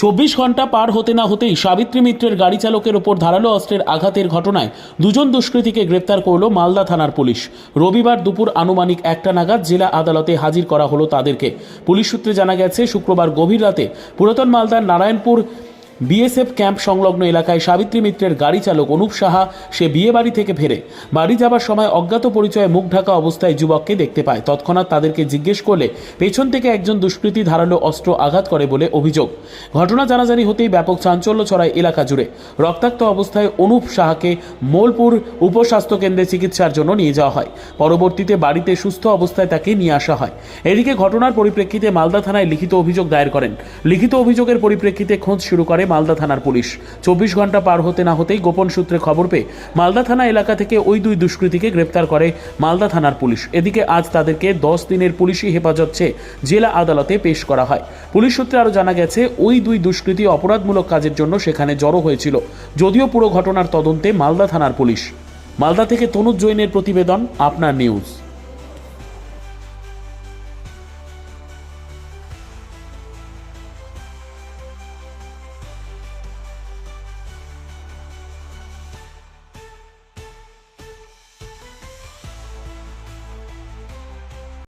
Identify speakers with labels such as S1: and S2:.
S1: চব্বিশ ঘণ্টা পার হতে না হতেই সাবিত্রী মিত্রের গাড়ি চালকের ওপর ধারালো অস্ত্রের আঘাতের ঘটনায় দুজন দুষ্কৃতীকে গ্রেপ্তার করল মালদা থানার পুলিশ। রবিবার দুপুর আনুমানিক একটা নাগাদ জেলা আদালতে হাজির করা হলো তাদেরকে। পুলিশ সূত্রে জানা গেছে, শুক্রবার গভীর রাতে পুরাতন মালদার নারায়ণপুর বিএসএফ ক্যাম্প সংলগ্ন এলাকায় সাবিত্রী মিত্রের গাড়ি চালক অনুপ সাহা, সে বিয়ে বাড়ি থেকে ফেরে। বাড়ি যাবার সময় অজ্ঞাত পরিচয়ে মুখ ঢাকা অবস্থায় যুবককে দেখতে পায়। তৎক্ষণাৎ তাদেরকে জিজ্ঞেস করলে, পেছন থেকে একজন দুষ্কৃতী ধারালো অস্ত্র আঘাত করে বলে অভিযোগ। ঘটনা জানাজানি হতেই ব্যাপক চাঞ্চল্য ছড়ায় এলাকা জুড়ে। রক্তাক্ত অবস্থায় অনুপ সাহাকে মোলপুর উপস্বাস্থ্য কেন্দ্রে চিকিৎসার জন্য নিয়ে যাওয়া হয়। পরবর্তীতে বাড়িতে সুস্থ অবস্থায় তাকে নিয়ে আসা হয়। এদিকে ঘটনার পরিপ্রেক্ষিতে মালদা থানায় লিখিত অভিযোগ দায়ের করেন। লিখিত অভিযোগের পরিপ্রেক্ষিতে খোঁজ শুরু করে মালদা থানার পুলিশ। চব্বিশ ঘণ্টা পার হতে না হতেই গোপন সূত্রে খবর পেয়ে মালদা থানা এলাকা থেকে ওই দুই দুষ্কৃতীকে গ্রেপ্তার করে মালদা থানার পুলিশ। এদিকে আজ তাদেরকে দশ দিনের পুলিশি হেফাজত চেয়ে জেলা আদালতে পেশ করা হয়। পুলিশ সূত্রে আরও জানা গেছে, ওই দুই দুষ্কৃতী অপরাধমূলক কাজের জন্য সেখানে জড়ো হয়েছিল। যদিও পুরো ঘটনার তদন্তে মালদা থানার পুলিশ। মালদা থেকে তনুজ জৈনের প্রতিবেদন, আপনার নিউজ।